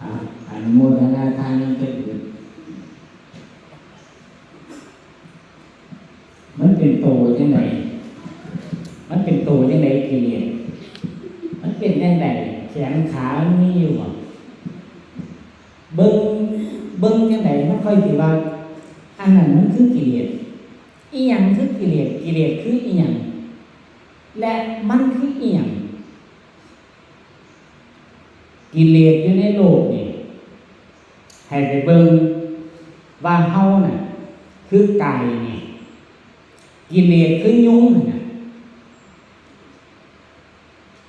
อนุโมทนาทานนั้นเป็นอื่นมันเป็นโตยังไงมันเป็นโตยังไงกิเลสมันเป็นยังไงแขนขามันมีอยู่บ่เบิ้งเบิ้งยังไงมันค่อยสิว่าอันนั้นมันคือกิเลสอีหยังคือกิเลสกิเลสคืออีหยังและมันคืออีหยัง กิเลสอยู่ในโลกนี่ให้ไปเบิ่งว่าเฮาน่ะ คือไกายนี่กิเลสคือยุงน่ะ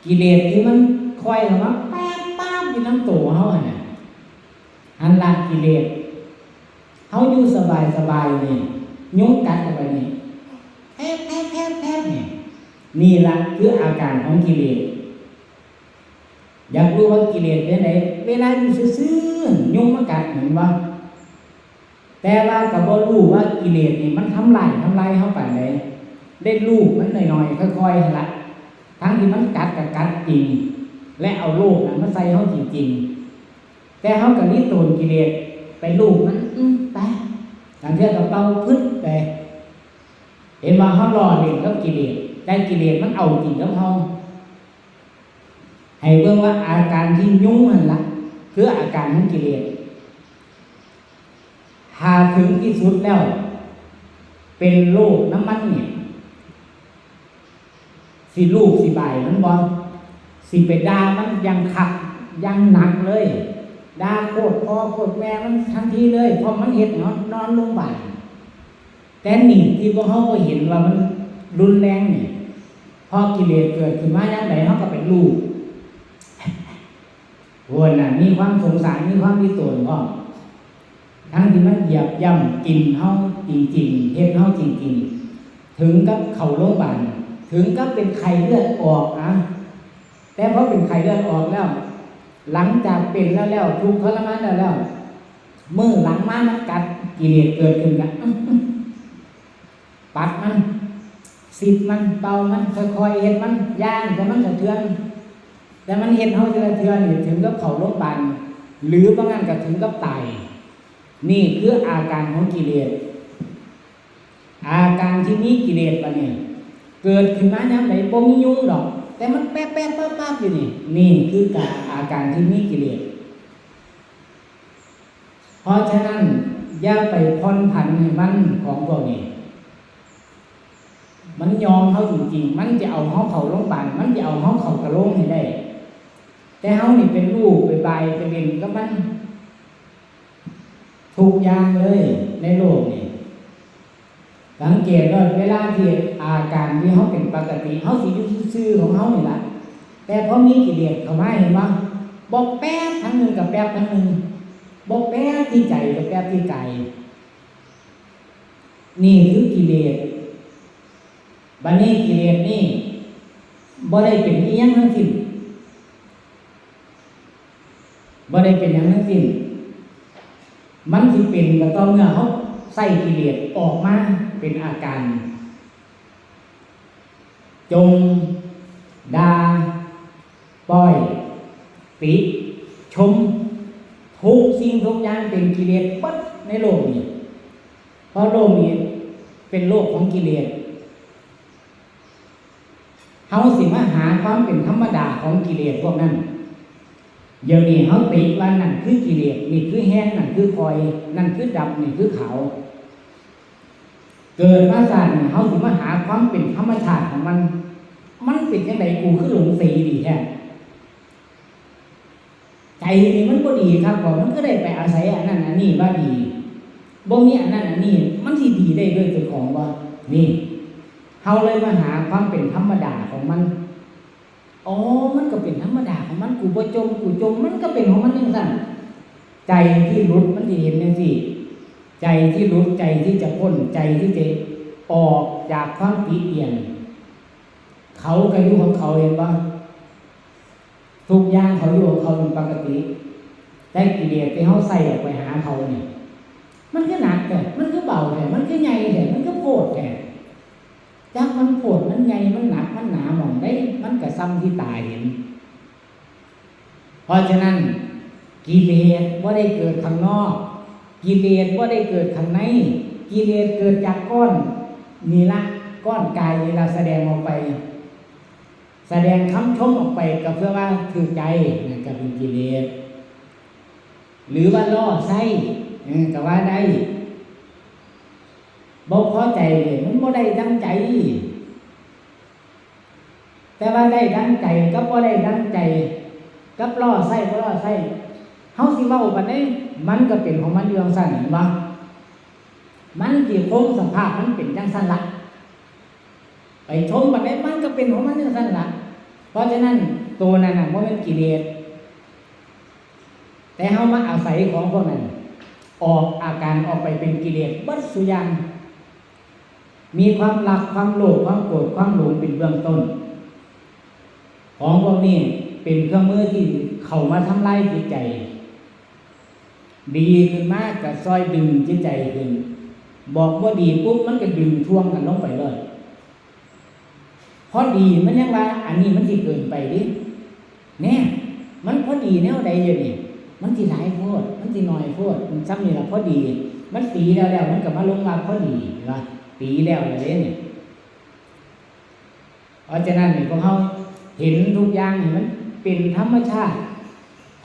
กิเลสที่มันคอยออกมาแป๊บป้ามอยู่น้ำตัวเฮาน่ะอันละกิเลสเฮาอยู่สบายสบายนี่ยุงกัดเข้าไปนี่แทบแทบแทบแทบนี่นี่ละคืออาการของกิเลส อยากรู้ว่ากิเลสเป็นไหนเวลาอยู่ซื่อๆยุงมันกัดเห็นบ่แต่ว่าก็บ่รู้ว่ากิเลสนี่มันทำลายทำลายเฮาไปานใดได้รู้มันหน่อยๆค่อยๆละทั้งที่มันกัดก็กัดจริง และเอาโลกนั้นมาใส่เฮาจริงๆ แต่เฮาก็รีโตนกิเลสไปลูกมันอืมไปทางเทื่อก็เป่าพึ่งไปเห็นว่าเฮารอเล่นกับกิเลสแต่กิเลสมันเอาจริงกับเฮา ให้เบิ่งว่าอาการที่ยุ่งนั่นละคืออาการของกิเลสหาถึงที่สุดแล้ว เป็นโรคน้ำมันเนี่ยสิลูกสิบมันบอลสิไปด่ามันยังขัดยังหนักเลยด่าโคตรพ่อโคตรแม่มันทันทีเลยเพราะมันเห็นนอนนอนโรงพยาบาลแต่นี่ที่พวกเขาก็เห็นว่ามันรุนแรงเนี่ยพอกิเลสเกิดขึ้นมาอย่างไรเขาก็เป็นลูก วนน่ะมีความสงสารมีความมีตนก็ทั้งที่มันเหยียบย่ำกินเฮาจริงๆเฮ็ดเฮาจริงๆ ถึงกับเข้าโรงพยาบาลถึงกับเป็นไข้เลือดออกนะแต่เพราะเป็นไข้เลือดออกแล้ว หลังจากเป็นแล้วแล้วทุกข์ทรมานแล้วแล้วมือหลังมามันกัดกิเลสเกิดขึ้นกันปัดมันสิบมันเป่ามันค่อยๆเฮ็ดมันย่างแต่มันสะเทือน แต่มันเห็นเขาเทือเทือนี่ถึงกับเขาโรคบาลหรือบางงานก็ถึงกับตายนี่คืออาการของกิเลส อาการที่มีกิเลสปะเนี่ยเกิดขึ้นมาเนี่ยไหนบ่มียุ่งหรอก แต่มันแป๊บแป๊บป๊บป๊บอยู่นี่ นี่คือการอาการที่มีกิเลสเพราะฉะนั้นอย่าไปพอนผันให้มันของพวกนี้มันยอมเขาจริงๆ มันจะเอาเขาเขาโรงบาลมันจะเอาเขาเขากระโลกให้ได้ แต่เขานี่เป็นลูกไปใบไปเล่นก็มันทุกอย่างเลยในโลกนี่สังเกตว่าเวลาที่อาการที่เขาเป็นปกติเขาสิอยู่ซื่อของเขานี่แหละแต่พอมีกิเลสเข้ามาเห็นว่าบอกแป๊บทั้งหนึ่งกับแป๊บทั้งหนึ่งบอกแป๊บที่ใจกับแป๊บที่ใจนี่คือกิเลสบัดนี้กิเลสนี่บ่ได้เป็นอียังทั้งสิ้น บ่ได้เป็นอย่างทั้งสิ้นมันสิเป็นก็ต่อเมื่อเขาใส่กิเลสออกมาเป็นอาการ จงดาปล่อย ปิดชม ทุกสิ่งทุกอย่างเป็นกิเลสปั๊ดในโลกนี้ เพราะโลกนี้เป็นโลกของกิเลสเขาสิมาหาความเป็นธรรมดาของกิเลสพวกนั้น เดี๋ยวนี้เขาติว่านั่นคือกิเลสนี่คือแห้งนั่นคือคอย นั่นคือดำนี่คือขาวเกิดมาสานเขาถึงมาหาความเป็นธรรมชาติของมัน มันเป็นยังไงกูคือหลงสีดีแท้ใจนี่มันก็ดีครับก่อนมันก็ได้ไปอาศัยอันนั้นอันนี้ว่าดีบ่มีอันนั้นอันนี้ มันสิดีได้ด้วยตัวของว่านี่เขาเลยมาหาความเป็นธรรมดาของมัน อ๋อ มันก็เป็นธรรมดาของมันกูบ่จมกูจม มันก็เป็นของมันอย่างนั้นใจที่รุดมันจะเห็นอย่างสิใจที่รุดใจที่จะพ้นใจที่จะออกจากความปีเอียน เขาก็อยู่ของเขาเองว่าทุกอย่างเขาอยู่ของเขาเป็นปกติแต่กิเลสที่เขาใส่ออกไปหาเขาเนี่ย มันก็หนักแต่มันก็เบาแต่มันก็ใหญ่แต่มันก็โกรธแต่ จากมันโกรธมันใหญ่มันหนักมันหนาหมองได้ มันก็ซ้ำที่ตายเห็น เพราะฉะนั้นกิเลสว่าได้เกิดข้างนอก กิเลสว่าได้เกิดข้างใน กิเลสเกิดจากก้อนนี่ละก้อนกายเวลาแสดงออกไป แสดงคำชมออกไปก็เพื่อว่าถือใจนั่นก็เป็นกิเลสหรือว่าล่อไส้ก็ว่าได้ บ่พอใจเลยมันบ่ได้ดังใจ แต่ว่าได้ดังใจก็บ่ได้ดังใจกับล่อไส้บ่ล่อไส้เฮาสิเว้าปานนี้มันก็เป็นของมันอยู่จังซั่นบ่มันสิคงสภาพมันเป็นจังซั่นละไปชมปานนี้มันก็เป็นของมันจังซั่นละเพราะฉะนั้นตัวนั้นน่ะบ่แม่นกิเลสแต่เฮามาอาศัยของพวกนั้นออกอาการออกไปเป็นกิเลสบัดสุยาง มีความรักความโลภความโกรธความหลงเป็นเบื้องต้น ของพวกนี้เป็นเครื่องมือที่เข้ามาทำลายจิตใจ ดีขึ้นมากกับซอยดึงจิตใจขึ้น บอกว่าดีปุ๊บมันก็ดึงท่วงกันลงไปเลยเพราะดีมันยังว่า อันนี้มันสิเกินไปดิเนี่ยมันพอดีแนวใดอยู่นี่มันสิหลายโพดมันสิน้อยโพดมันซ้ำนี่ละพอดี มันตีแล้วแล้วมันก็มาลงมาพอดีว่า ตีแล้วอะไรเนี่ยเพราะฉะนั้นนี่พวกเขาเห็นทุกอย่างนี่มันเป็นธรรมชาติ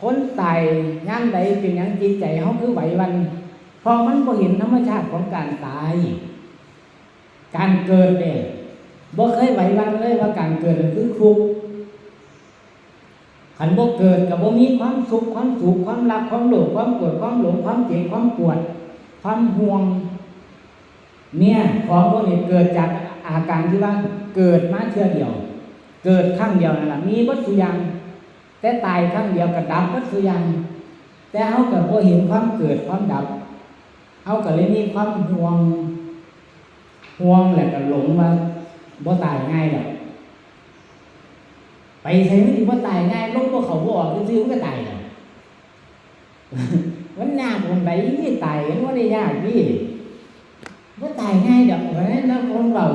คนตายย่างใดเป็นอย่างจิตใจเขาคือไหววันพอมันก็เห็นธรรมชาติของการตาย การเกิดเนี่ยบ่เคยไหววันเลยว่าการเกิดมันคือทุกข์ขันบ่เกิดกับบ่มีความสุขความสุขความรักความโลภความโกรธความหลงความเจ็บความปวด ความห่วง เนี่ยของพวกนี้เกิดจากอาการที่ว่าเกิดมาเทื่อเดียว เกิดครั้งเดียวนั่นแหละมีวัตถุย่างแต่ตายครั้งเดียวก็ดับวัตถุย่างแต่เขาก็บ่เห็นความเกิดความดับเขาก็เลยมีความห่วงห่วงแหละก็หลงว่าบ่ตายง่ายหรอกไปใช้ไม่ดีบ่ตายง่ายลงบ่เขาบ่ออกซื้อมันก็ตายแล้วมันยากคนใดไม่ตายมันว่าได้ยากพี่ ว่าตายง่ายดอกเพราะนั้นแล้วคนเรา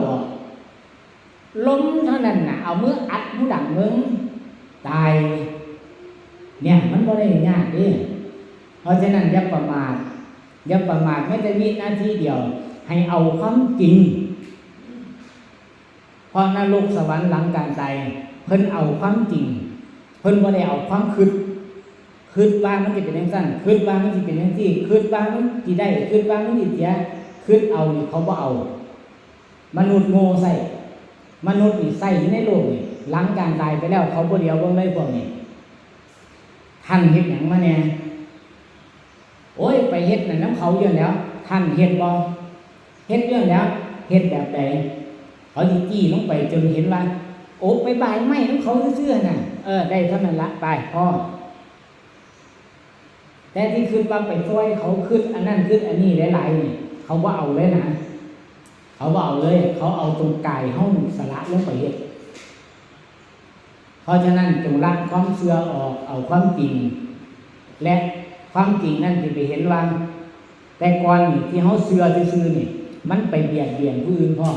ล้มเท่านั้นน่ะเอามืออัดมือดังมึงตาย เนี่ยมันบ่ได้ยากดิเพราะฉะนั้นอย่าประมาทอย่าประมาทไม่แต่วินาทีเดียว ให้เอาความจริงเพราะนรกสวรรค์หลังการตายเพิ่นเอาความจริง เพิ่นบ่ได้เอาความคิดคิดว่ามันจะเป็นยังสั้นคิดว่ามันจะเป็นยังที่คิดว่ามันสิได้คิดว่ามันสิเสีย คิดเอานี่เขาบ่เอา มนุษย์โง่ใส่มนุษย์นี่ใส่ในโลกนี่หลังการตายไปแล้ว เขาบ่เดียวเบิ่งเลยพวกนี้ท่านเฮ็ดหยังมาแน่โอ้ยไปเฮ็ดนั่นน้ำเขาเยอะแล้ว ท่านเฮ็ดบ่เฮ็ดเรื่องแล้วเฮ็ดแบบใดเขาจี้ลงไปจนเห็นว่า โอ้ไปบายไม่น้ำเขาเชื่อน่ะ เออ ได้เท่านั้นละไปพ่อแต่ที่ขึ้นว่าไปช่วยเขาขึ้นอันนั้นขึ้นอันนี้หลายๆนี่ เขาว่าเอาเลยนะ เขาว่าเอาเลย เขาเอาตรงกายห้องสละลงไปเฮ็ดเพราะฉะนั้นจงละความเชื่อออกเอาความจริง และความจริงนั่นจะไปเห็นว่าแต่ก่อนนี่ที่เขาเชื่อซื่อๆนี่มันไปเบียดเบียนผู้อื่นพ่อ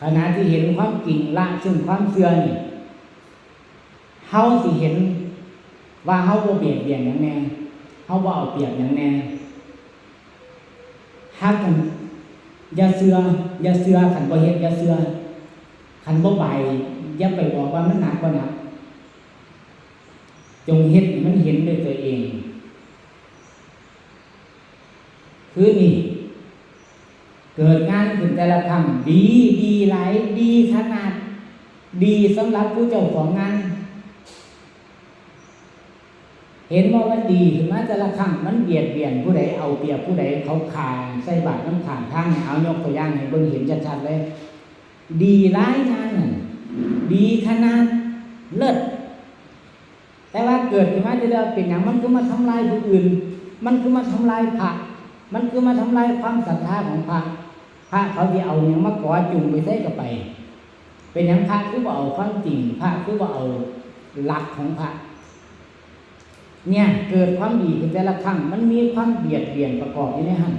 ขณะที่เห็นความจริงละซึ่งความเชื่อนี่เขาสิเห็นว่าเขาบ่เบียดเบียนอย่างแน่เขาบ่เอาเปรียบอย่างแน่ ฮักกันอย่าเชื่ออย่าเชื่อขันบ่เฮ็ดอย่าเชื่อขันบ่ใบอย่าไปบอกว่ามันหนักกว่าหนักจงเฮ็ดมันเห็นด้วยตัวเอง คือนี่ เกิดงานขึ้นแต่ละครั้งดีดีหลายดีขนาด ดีสำหรับผู้เจ้าของงาน เห็นว่ามันดีขึ้นมาแต่ละครั้งมันเบียดเบียนผู้ใดเอาเปรียบผู้ใดเขาขาดใส่บาตรน้ำขางทางเอายกตัวอย่างให้เบิ่งเห็นชัดๆเลย ดีร้ายงานน่ะดีขนาดเลิศแต่ว่าเกิดขึ้นมาจะเรียกเป็นอย่างมันคือมาทำลายผู้อื่น มันคือมาทำลายพระมันคือมาทำลายความศรัทธาของพระพระเขาจะเอาอย่างมาก่อจุงไปใส่กับไป เป็นอย่างพระคือว่าเอาความจริงพระคือว่าเอาหลักของพระ เนี่ยเกิดความดีขึ้นแต่ละครั้งมันมีความเบียดเบียนประกอบอยู่ในหัน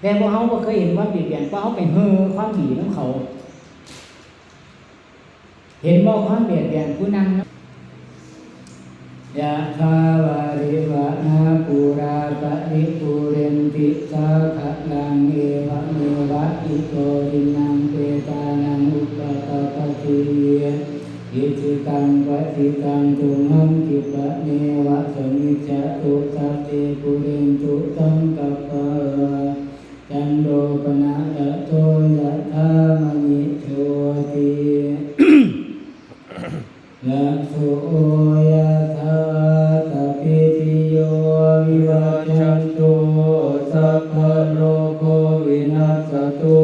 แต่พวกเขาบ่เคยเห็นความเบียดเบียนเพราะเขาไปเฮอความดีของเขา เห็นบ่ความเบียดเบียนผู้นั้นยะถาวาริวะนาปูราปะริปูเรนติสาขะลังเอวะเมวะอิโตรินังเปตานังอุปตตปฏิเย อิจิตังปฏิตังตุมังกิปะเนวะสมิจจตุสัพเพปุเรนตุสังกัปปะจันโดปนะยะโตยะธามณิโชติยะโสยะธาตะปิติโยวิวัจจันตุสัพพะโลกโควินัสสตุ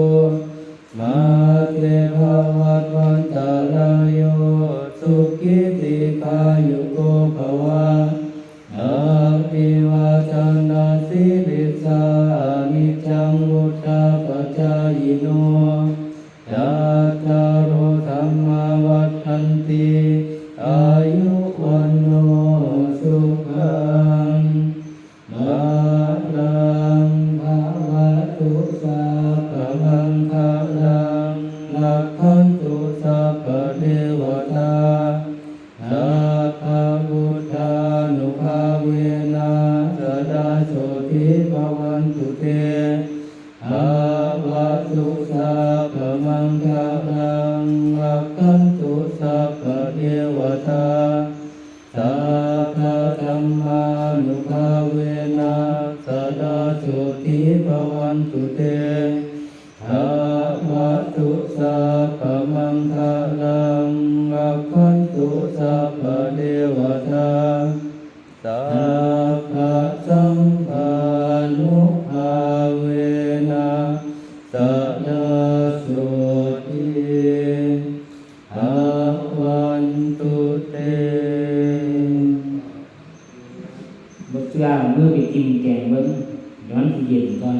มาเตภวัตวันตาลายโย นตุสัพพเทวตาสัพพธรรมานุภาเวนะสดาสุทิภวันตุเตภาวะตุสัพพมังคลังรักขันตุสัพพเทวตาสัพพสัมปานุภ กินแกงเบิ้งย้อนที่เย็นก่อน